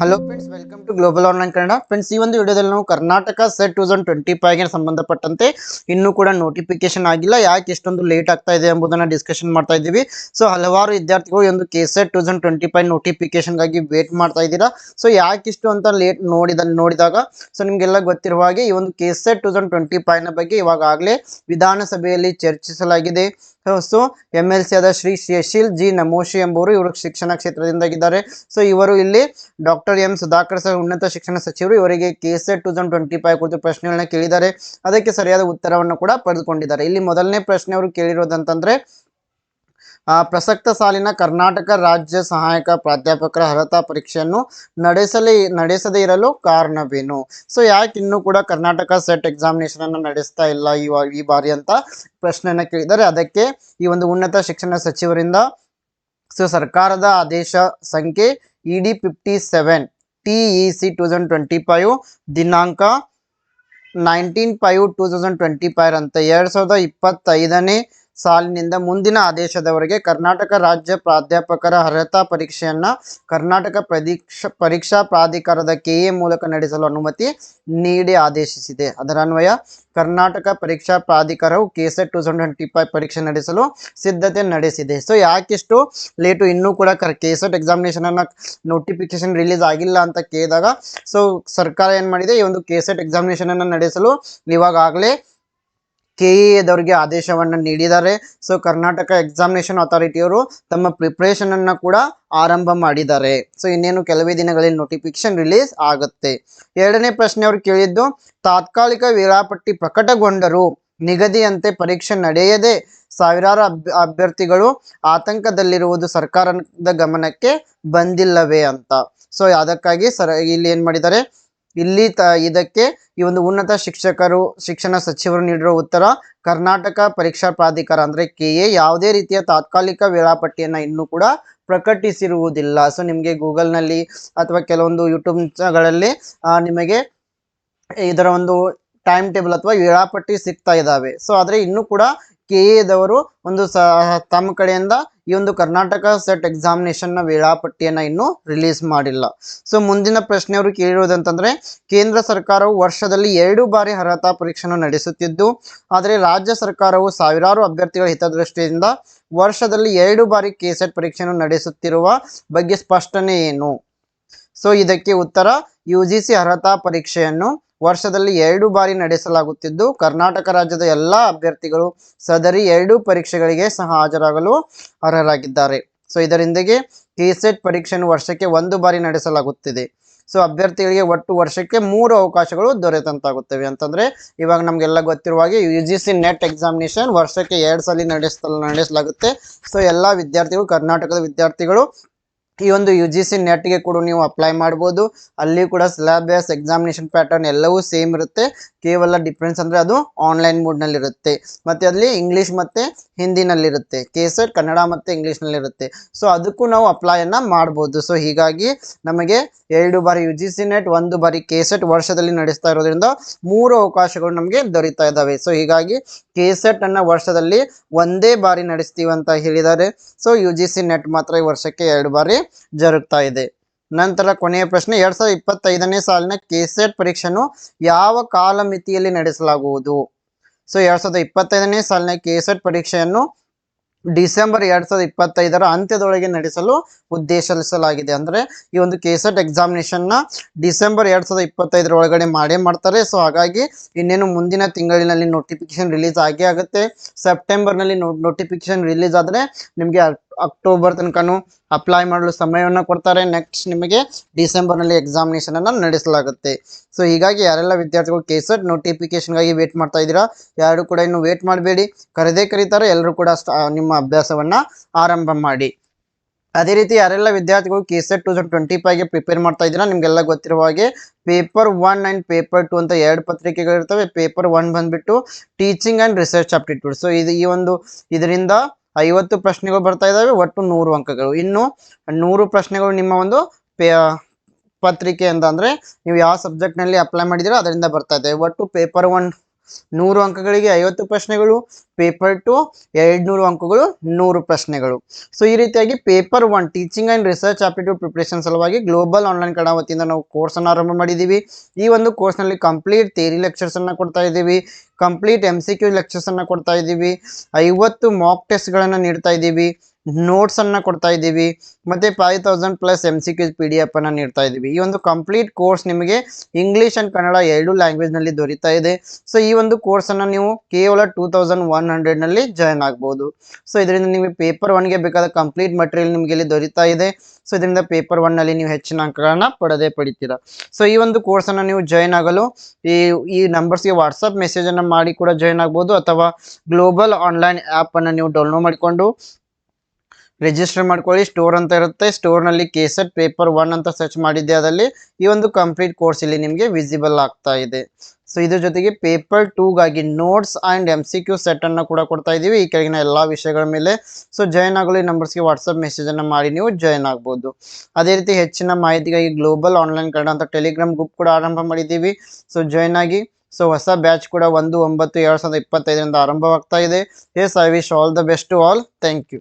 Hello friends welcome to global online Kannada friends ಈ ಒಂದು ವಿಡಿಯೋದಲ್ಲಿ ನಾವು Karnataka SET two thousand twenty ಫೈವ್ಗೆ ಸಂಬಂಧಪಟ್ಟಂತೆ ಇನ್ನೂ ಕೂಡ ನೋಟಿಫಿಕೇಶನ್ ಆಗಿಲ್ಲ. ಯಾಕೆ ಇಷ್ಟೊಂದು ಲೇಟ್ ಆಗ್ತಾ ಇದೆ ಎಂಬುದನ್ನು ಡಿಸ್ಕಷನ್ ಮಾಡ್ತಾ ಇದ್ದೀವಿ. ಸೊ ಹಲವಾರು ವಿದ್ಯಾರ್ಥಿಗಳು ಒಂದು K SET two thousand twenty five ನೋಟಿಫಿಕೇಶನ್ಗಾಗಿ wait ಮಾಡ್ತಾ ಇದ್ದೀರಾ. ಸೊ ಯಾಕಿಷ್ಟು ಅಂತ ಲೇಟ್ ನೋಡಿದ, ನೋಡಿದಾಗ ಸೊ ನಿಮಗೆಲ್ಲ ಗೊತ್ತಿರುವ ಹಾಗೆ ಈ ಒಂದು K SET two thousand twenty ಫೈವ್ನ ಬಗ್ಗೆ ಇವಾಗಲೇ ವಿಧಾನಸಭೆಯಲ್ಲಿ ಚರ್ಚಿಸಲಾಗಿದೆ. ಸೊ ಎಂ ಎಲ್ ಸಿ ಆದ ಶ್ರೀ ಶಶಿಲ್ ಜಿ ನಮೋಶಿ ಎಂಬುವರು ಇವರು ಶಿಕ್ಷಣ ಕ್ಷೇತ್ರದಿಂದಾಗಿದ್ದಾರೆ. ಸೊ ಇವರು ಇಲ್ಲಿ ಡಾಕ್ಟರ್ ಎಂ ಸುಧಾಕರ್ ಸರ್, ಉನ್ನತ ಶಿಕ್ಷಣ ಸಚಿವರು ಇವರಿಗೆ K SET two thousand twenty five ಕುರಿತು ಪ್ರಶ್ನೆಗಳನ್ನ ಕೇಳಿದ್ದಾರೆ. ಅದಕ್ಕೆ ಸರಿಯಾದ ಉತ್ತರವನ್ನು ಕೂಡ ಪಡೆದುಕೊಂಡಿದ್ದಾರೆ. ಇಲ್ಲಿ ಮೊದಲನೇ ಪ್ರಶ್ನೆ ಅವರು ಕೇಳಿರೋದಂತಂದ್ರೆ ಪ್ರಸಕ್ತ ಸಾಲಿನ ಕರ್ನಾಟಕ ರಾಜ್ಯ ಸಹಾಯಕ ಪ್ರಾಧ್ಯಾಪಕರ ಅರ್ಹತಾ ಪರೀಕ್ಷೆಯನ್ನು ನಡೆಸಲೇ, ನಡೆಸದೇ ಇರಲು ಕಾರಣವೇನು? ಸೊ ಯಾಕೆ ಇನ್ನೂ ಕೂಡ ಕರ್ನಾಟಕ ಸೆಟ್ ಎಕ್ಸಾಮಿನೇಷನ್ ಅನ್ನು ನಡೆಸ್ತಾ ಇಲ್ಲ ಈ ಬಾರಿ ಅಂತ ಪ್ರಶ್ನೆಯನ್ನು ಕೇಳಿದ್ದಾರೆ. ಅದಕ್ಕೆ ಈ ಒಂದು ಉನ್ನತ ಶಿಕ್ಷಣ ಸಚಿವರಿಂದ ಸೊ, ಸರ್ಕಾರದ ಆದೇಶ ಸಂಖ್ಯೆ E D fifty seven T E C two thousand twenty five ದಿನಾಂಕ nineteen five two thousand twenty five ಅಂತ ಎರಡು ಸಾವಿರದ ಇಪ್ಪತ್ತೈದನೇ ಸಾಲಿನಿಂದ ಮುಂದಿನ ಆದೇಶದವರೆಗೆ ಕರ್ನಾಟಕ ರಾಜ್ಯ ಪ್ರಾಧ್ಯಾಪಕರ ಅರ್ಹತಾ ಪರೀಕ್ಷೆಯನ್ನ ಕರ್ನಾಟಕ ಪರೀಕ್ಷಾ ಪರೀಕ್ಷಾ ಪ್ರಾಧಿಕಾರದ ಕೆಎ ಮೂಲಕ ನಡೆಸಲು ಅನುಮತಿ ನೀಡಿ ಆದೇಶಿಸಿದೆ. ಅದರ ಅನ್ವಯ ಕರ್ನಾಟಕ ಪರೀಕ್ಷಾ ಪ್ರಾಧಿಕಾರವು KSET two thousand twenty five ಪರೀಕ್ಷೆ ನಡೆಸಲು ಸಿದ್ಧತೆ ನಡೆಸಿದೆ. ಸೊ, ಯಾಕಿಷ್ಟು ಲೇಟು ಇನ್ನೂ ಕೂಡ ಕರ್ ಕೆಸೆಟ್ ಎಕ್ಸಾಮಿನೇಷನ್ ಅನ್ನ ನೋಟಿಫಿಕೇಶನ್ ರಿಲೀಸ್ ಆಗಿಲ್ಲ ಅಂತ ಕೇಳಿದಾಗ, ಸೊ, ಸರ್ಕಾರ ಏನು ಮಾಡಿದೆ? ಈ ಒಂದು ಕೆಸೆಟ್ ಎಕ್ಸಾಮಿನೇಷನ್ ಅನ್ನು ನಡೆಸಲು ಇವಾಗಲೇ ಕೆ ಎದವರಿಗೆ ಆದೇಶವನ್ನು ನೀಡಿದ್ದಾರೆ. ಸೊ ಕರ್ನಾಟಕ ಎಕ್ಸಾಮಿನೇಷನ್ ಅಥಾರಿಟಿಯವರು ತಮ್ಮ ಪ್ರಿಪ್ರೇಷನ್ ಅನ್ನ ಕೂಡ ಆರಂಭ ಮಾಡಿದ್ದಾರೆ. ಸೊ ಇನ್ನೇನು ಕೆಲವೇ ದಿನಗಳಲ್ಲಿ ನೋಟಿಫಿಕೇಶನ್ ರಿಲೀಸ್ ಆಗುತ್ತೆ. ಎರಡನೇ ಪ್ರಶ್ನೆ ಅವರು ಕೇಳಿದ್ದು, ತಾತ್ಕಾಲಿಕ ವೇಳಾಪಟ್ಟಿ ಪ್ರಕಟಗೊಂಡರೂ ನಿಗದಿಯಂತೆ ಪರೀಕ್ಷೆ ನಡೆಯದೆ ಸಾವಿರಾರು ಅಭ್ಯ ಅಭ್ಯರ್ಥಿಗಳು ಆತಂಕದಲ್ಲಿರುವುದು ಸರ್ಕಾರದ ಗಮನಕ್ಕೆ ಬಂದಿಲ್ಲವೇ ಅಂತ. ಸೊ ಅದಕ್ಕಾಗಿ ಸರ್, ಇಲ್ಲಿ ಏನ್ ಮಾಡಿದ್ದಾರೆ ಇಲ್ಲಿ ತ, ಇದಕ್ಕೆ ಈ ಒಂದು ಉನ್ನತ ಶಿಕ್ಷಕರು, ಶಿಕ್ಷಣ ಸಚಿವರು ನೀಡಿರುವ ಉತ್ತರ, ಕರ್ನಾಟಕ ಪರೀಕ್ಷಾ ಪ್ರಾಧಿಕಾರ ಅಂದ್ರೆ ಕೆ ಎ ಯಾವುದೇ ರೀತಿಯ ತಾತ್ಕಾಲಿಕ ವೇಳಾಪಟ್ಟಿಯನ್ನ ಇನ್ನೂ ಕೂಡ ಪ್ರಕಟಿಸಿರುವುದಿಲ್ಲ. ಸೊ ನಿಮಗೆ ಗೂಗಲ್ನಲ್ಲಿ ಅಥವಾ ಕೆಲವೊಂದು ಯೂಟ್ಯೂಬ್ಗಳಲ್ಲಿ ನಿಮಗೆ ಇದರ ಒಂದು ಟೈಮ್ ಟೇಬಲ್ ಅಥವಾ ವೇಳಾಪಟ್ಟಿ ಸಿಗ್ತಾ ಇದ್ದಾವೆ ಸೊ ಆದರೆ ಇನ್ನೂ ಕೂಡ ಕೆ ಎದವರು ಒಂದು ಸ, ತಮ್ಮ ಕಡೆಯಿಂದ ಈ ಒಂದು ಕರ್ನಾಟಕ ಸೆಟ್ ಎಕ್ಸಾಮಿನೇಷನ್ನ ವೇಳಾಪಟ್ಟಿಯನ್ನು ಇನ್ನೂ ರಿಲೀಸ್ ಮಾಡಿಲ್ಲ. ಸೊ ಮುಂದಿನ ಪ್ರಶ್ನೆ ಅವರು ಕೇಳಿರುವುದಂತಂದರೆ ಕೇಂದ್ರ ಸರ್ಕಾರವು ವರ್ಷದಲ್ಲಿ ಎರಡು ಬಾರಿ ಅರ್ಹತಾ ಪರೀಕ್ಷೆಯನ್ನು ನಡೆಸುತ್ತಿದ್ದು, ಆದರೆ ರಾಜ್ಯ ಸರ್ಕಾರವು ಸಾವಿರಾರು ಅಭ್ಯರ್ಥಿಗಳ ಹಿತದೃಷ್ಟಿಯಿಂದ ವರ್ಷದಲ್ಲಿ ಎರಡು ಬಾರಿ ಕೆ ಸೆಟ್ ಪರೀಕ್ಷೆಯನ್ನು ನಡೆಸುತ್ತಿರುವ ಬಗ್ಗೆ ಸ್ಪಷ್ಟನೆ ಏನು? ಸೊ ಇದಕ್ಕೆ ಉತ್ತರ ಯು ಜಿ ಸಿ ಅರ್ಹತಾ ಪರೀಕ್ಷೆಯನ್ನು ವರ್ಷದಲ್ಲಿ ಎರಡು ಬಾರಿ ನಡೆಸಲಾಗುತ್ತಿದ್ದು, ಕರ್ನಾಟಕ ರಾಜ್ಯದ ಎಲ್ಲ ಅಭ್ಯರ್ಥಿಗಳು ಸದರಿ ಎರಡು ಪರೀಕ್ಷೆಗಳಿಗೆ ಸಹ ಹಾಜರಾಗಲು ಅರ್ಹರಾಗಿದ್ದಾರೆ. ಸೊ ಇದರಿಂದಾಗಿ ಕೆಸೆಟ್ ಪರೀಕ್ಷೆಯನ್ನು ವರ್ಷಕ್ಕೆ ಒಂದು ಬಾರಿ ನಡೆಸಲಾಗುತ್ತಿದೆ. ಸೊ ಅಭ್ಯರ್ಥಿಗಳಿಗೆ ಒಟ್ಟು ವರ್ಷಕ್ಕೆ ಮೂರು ಅವಕಾಶಗಳು ದೊರೆತಂತಾಗುತ್ತವೆ. ಅಂತಂದ್ರೆ, ಇವಾಗ ನಮಗೆಲ್ಲ ಗೊತ್ತಿರುವ ಹಾಗೆ U G C NET examination ವರ್ಷಕ್ಕೆ ಎರಡು ಸಲ ನಡೆಸ ನಡೆಸಲಾಗುತ್ತೆ. ಸೊ ಎಲ್ಲ ವಿದ್ಯಾರ್ಥಿಗಳು, ಕರ್ನಾಟಕದ ವಿದ್ಯಾರ್ಥಿಗಳು ಈ ಒಂದು ಯು ಜಿ ಸಿ ನೆಟ್ಗೆ ಕೂಡ ನೀವು ಅಪ್ಲೈ ಮಾಡ್ಬೋದು. ಅಲ್ಲಿ ಕೂಡ ಸಿಲೆಬಸ್ ಎಕ್ಸಾಮಿನೇಷನ್ ಪ್ಯಾಟರ್ನ್ ಎಲ್ಲವೂ ಸೇಮ್ ಇರುತ್ತೆ. ಕೇವಲ ಡಿಫ್ರೆನ್ಸ್ ಅಂದರೆ ಅದು ಆನ್ಲೈನ್ ಮೋಡ್ನಲ್ಲಿರುತ್ತೆ ಮತ್ತು ಅಲ್ಲಿ ಇಂಗ್ಲೀಷ್ ಮತ್ತು ಹಿಂದಿನಲ್ಲಿರುತ್ತೆ. ಕೇಸೆಟ್ ಕನ್ನಡ ಮತ್ತು ಇಂಗ್ಲೀಷ್ನಲ್ಲಿರುತ್ತೆ. ಸೊ ಅದಕ್ಕೂ ನಾವು ಅಪ್ಲೈಯನ್ನು ಮಾಡ್ಬೋದು. ಸೊ ಹೀಗಾಗಿ ನಮಗೆ ಎರಡು ಬಾರಿ ಯು ಜಿ ಸಿ ನೆಟ್ ಒಂದು ಬಾರಿ ಕೇಸೆಟ್ ವರ್ಷದಲ್ಲಿ ನಡೆಸ್ತಾ ಇರೋದ್ರಿಂದ ಮೂರು ಅವಕಾಶಗಳು ನಮಗೆ ದೊರೀತಾ ಇದ್ದಾವೆ. ಸೊ ಹೀಗಾಗಿ ಕೇಸೆಟ್ ಅನ್ನು ವರ್ಷದಲ್ಲಿ ಒಂದೇ ಬಾರಿ ನಡೆಸ್ತೀವಿ ಅಂತ ಹೇಳಿದ್ದಾರೆ. So U G C NET ಮಾತ್ರ ಈ ವರ್ಷಕ್ಕೆ ಎರಡು ಬಾರಿ ಜರುಗ್ತಾ ಇದೆ. ನಂತರ ಕೊನೆಯ ಪ್ರಶ್ನೆ, ಎರಡ್ ಸಾವಿರದ ಇಪ್ಪತ್ತೈದನೇ ಸಾಲಿನ ಕೆಸೆಟ್ ಪರೀಕ್ಷೆಯನ್ನು ಯಾವ ಕಾಲಮಿತಿಯಲ್ಲಿ ನಡೆಸಲಾಗುವುದು? ಸೊ ಎರಡ್ ಸಾವಿರದ ಇಪ್ಪತ್ತೈದನೇ ಸಾಲಿನ ಕೆಸೆಟ್ ಪರೀಕ್ಷೆಯನ್ನು ಡಿಸೆಂಬರ್ ಎರಡ್ ಸಾವಿರದ ಇಪ್ಪತ್ತೈದರ ಅಂತ್ಯದೊಳಗೆ ನಡೆಸಲು ಉದ್ದೇಶಿಸಲಾಗಿದೆ ಅಂದ್ರೆ ಈ ಒಂದು ಕೆಸೆಟ್ ಎಕ್ಸಾಮಿನೇಷನ್ನ ಡಿಸೆಂಬರ್ ಎರಡ್ ಸಾವಿರದ ಇಪ್ಪತ್ತೈದರ ಒಳಗಡೆ ಮಾಡೇ ಮಾಡ್ತಾರೆ. ಸೊ ಹಾಗಾಗಿ ಇನ್ನೇನು ಮುಂದಿನ ತಿಂಗಳಿನಲ್ಲಿ ನೋಟಿಫಿಕೇಶನ್ ರಿಲೀಸ್ ಆಗೇ ಆಗುತ್ತೆ. ಸೆಪ್ಟೆಂಬರ್ನಲ್ಲಿ ನೋಟಿಫಿಕೇಶನ್ ರಿಲೀಸ್ ಆದ್ರೆ ನಿಮಗೆ ಅಕ್ಟೋಬರ್ ತನಕನೂ ಅಪ್ಲೈ ಮಾಡಲು ಸಮಯವನ್ನು ಕೊಡ್ತಾರೆ. ನೆಕ್ಸ್ಟ್ ನಿಮಗೆ ಡಿಸೆಂಬರ್ನಲ್ಲಿ ಎಕ್ಸಾಮಿನೇಷನ್ ಅನ್ನು ನಡೆಸಲಾಗುತ್ತೆ. ಸೊ ಹೀಗಾಗಿ ಯಾರೆಲ್ಲ ವಿದ್ಯಾರ್ಥಿಗಳು ಕೆಸೆಟ್ ನೋಟಿಫಿಕೇಶನ್ಗಾಗಿ ವೇಟ್ ಮಾಡ್ತಾ ಇದ್ದೀರಾ, ಯಾರು ಕೂಡ ಇನ್ನು ವೇಟ್ ಮಾಡಬೇಡಿ. ಕರೆದೇ ಕರೀತಾರೆ ಎಲ್ಲರೂ ಕೂಡ ಸ್ಟ- ನಿಮ್ಮ ಅಭ್ಯಾಸವನ್ನ ಆರಂಭ ಮಾಡಿ. ಅದೇ ರೀತಿ ಯಾರೆಲ್ಲ ವಿದ್ಯಾರ್ಥಿಗಳು ಕೆಸೆಟ್ ಟೂ ತೌಸಂಡ್ ಟ್ವೆಂಟಿ ಫೈವ್ಗೆ ಪ್ರಿಪೇರ್ ಮಾಡ್ತಾ ಇದ್ದೀರಾ, ನಿಮಗೆಲ್ಲ ಗೊತ್ತಿರುವ ಹಾಗೆ paper one and paper two ಅಂತ ಎರಡು ಪತ್ರಿಕೆಗಳಿರ್ತವೆ. ಪೇಪರ್ ಒನ್ ಬಂದುಬಿಟ್ಟು teaching and research aptitude so ಇದು ಈ ಒಂದು ಇದರಿಂದ ಐವತ್ತು ಪ್ರಶ್ನೆಗಳು ಬರ್ತಾ ಇದ್ದಾವೆ ಒಟ್ಟು ನೂರು ಅಂಕಗಳು. ಇನ್ನು ನೂರು ಪ್ರಶ್ನೆಗಳು ನಿಮ್ಮ ಒಂದು ಪತ್ರಿಕೆ ಅಂತ ಅಂದರೆ ನೀವು ಯಾವ ಸಬ್ಜೆಕ್ಟ್ನಲ್ಲಿ ಅಪ್ಲೈ ಮಾಡಿದ್ದೀರೋ ಅದರಿಂದ ಬರ್ತಾ ಇದೆ. ಒಟ್ಟು ಪೇಪರ್ ಒನ್ ನೂರು ಅಂಕಗಳಿಗೆ ಐವತ್ತು ಪ್ರಶ್ನೆಗಳು ಪೇಪರ್ ಟು ಎರಡ್ನೂರು ಅಂಕಗಳು, ನೂರು ಪ್ರಶ್ನೆಗಳು. ಸೊ ಈ ರೀತಿಯಾಗಿ paper one teaching and research aptitude preparation ಸಲುವಾಗಿ ಗ್ಲೋಬಲ್ ಆನ್ಲೈನ್ ಕಡ ವತಿಯಿಂದ ನಾವು ಕೋರ್ಸನ್ನು ಆರಂಭ ಮಾಡಿದ್ದೀವಿ. ಈ ಒಂದು ಕೋರ್ಸ್ನಲ್ಲಿ ಕಂಪ್ಲೀಟ್ ಥೇರಿ ಲೆಕ್ಚರ್ಸನ್ನು ಕೊಡ್ತಾ ಇದ್ದೀವಿ. ಕಂಪ್ಲೀಟ್ ಎಂ ಸಿ ಕ್ಯೂ ಲೆಕ್ಚರ್ಸನ್ನು ಕೊಡ್ತಾ ಇದ್ದೀವಿ. ಐವತ್ತು ಮಾಕ್ ಟೆಸ್ಟ್ಗಳನ್ನು ನೀಡ್ತಾ ಇದ್ದೀವಿ. ನೋಟ್ಸನ್ನು ಕೊಡ್ತಾ ಇದ್ದೀವಿ. ಮತ್ತೆ five thousand plus M C Qs P D F ಅನ್ನ ನೀಡ್ತಾ ಇದ್ದೀವಿ. ಈ ಒಂದು ಕಂಪ್ಲೀಟ್ ಕೋರ್ಸ್ ನಿಮಗೆ ಇಂಗ್ಲೀಷ್ ಅಂಡ್ ಕನ್ನಡ ಎರಡು ಲ್ಯಾಂಗ್ವೇಜ್ನಲ್ಲಿ ದೊರೀತಾ ಇದೆ. ಸೊ ಈ ಒಂದು ಕೋರ್ಸನ್ನು ನೀವು ಕೇವಲ ಟೂ ತೌಸಂಡ್ ಒನ್ ಹಂಡ್ರೆಡ್ನಲ್ಲಿ ಜಾಯ್ನ್ ಆಗ್ಬೋದು. ಸೊ ಇದರಿಂದ ನಿಮಗೆ ಪೇಪರ್ ಒನ್ಗೆ ಬೇಕಾದ ಕಂಪ್ಲೀಟ್ ಮಟೀರಿಯಲ್ ನಿಮಗೆ ಇಲ್ಲಿ ದೊರೀತಾ ಇದೆ. ಸೊ ಇದರಿಂದ ಪೇಪರ್ ಒನ್ನಲ್ಲಿ ನೀವು ಹೆಚ್ಚಿನ ಅಂಕಗಳನ್ನ ಪಡೆದೇ ಪಡಿತೀರಾ. ಸೊ ಈ ಒಂದು ಕೋರ್ಸನ್ನು ನೀವು ಜಾಯ್ನ್ ಆಗಲು ಈ ಈ ನಂಬರ್ಸ್ಗೆ ವಾಟ್ಸಪ್ ಅನ್ನ ಮಾಡಿ ಕೂಡ ಜಾಯ್ನ್ ಆಗ್ಬೋದು. ಅಥವಾ ಗ್ಲೋಬಲ್ ಆನ್ಲೈನ್ ಆ್ಯಪನ್ನು ನೀವು ಡೌನ್ಲೋಡ್ ಮಾಡಿಕೊಂಡು ರಿಜಿಸ್ಟರ್ ಮಾಡ್ಕೊಳ್ಳಿ. ಸ್ಟೋರ್ ಅಂತ ಇರುತ್ತೆ. ಸ್ಟೋರ್ನಲ್ಲಿ ಕೇಸೆಟ್ ಪೇಪರ್ ಒನ್ ಅಂತ ಸರ್ಚ್ ಮಾಡಿದ್ದೆ ಅದರಲ್ಲಿ. ಈ ಒಂದು ಕಂಪ್ಲೀಟ್ ಕೋರ್ಸ್ ಇಲ್ಲಿ ನಿಮಗೆ ವಿಸಿಬಲ್ ಆಗ್ತಾ ಇದೆ. ಸೊ ಇದ್ರ ಜೊತೆಗೆ paper ಟೂಗಾಗಿ notes and M C Q ಸೆಟ್ಟನ್ನು ಕೂಡ ಕೊಡ್ತಾ ಇದ್ದೀವಿ ಈ ಕೆಳಗಿನ ಎಲ್ಲ ವಿಷಯಗಳ ಮೇಲೆ. ಸೊ ಜಾಯ್ನ್ ಆಗಲು. ಈ ನಂಬರ್ಸ್ಗೆ ವಾಟ್ಸಪ್ ಮೆಸೇಜನ್ನು ಮಾಡಿ ನೀವು ಜಾಯ್ನ್ ಆಗ್ಬೋದು. ಅದೇ ರೀತಿ ಹೆಚ್ಚಿನ ಮಾಹಿತಿಗಾಗಿ ಗ್ಲೋಬಲ್ ಆನ್ಲೈನ್ ಕನ್ನಡ ಅಂತ ಟೆಲಿಗ್ರಾಮ್ ಗ್ರೂಪ್ ಕೂಡ ಆರಂಭ ಮಾಡಿದ್ದೀವಿ. ಸೊ ಜಾಯ್ನ್ ಆಗಿ. ಸೊ ಹೊಸ ಬ್ಯಾಚ್ ಕೂಡ ಒಂದು, ಒಂಬತ್ತು, ಎರಡು ಸಾವಿರದ ಇಪ್ಪತ್ತೈದರಿಂದ ಆರಂಭವಾಗ್ತಾ ಇದೆ. Yes I wish all the best to all thank you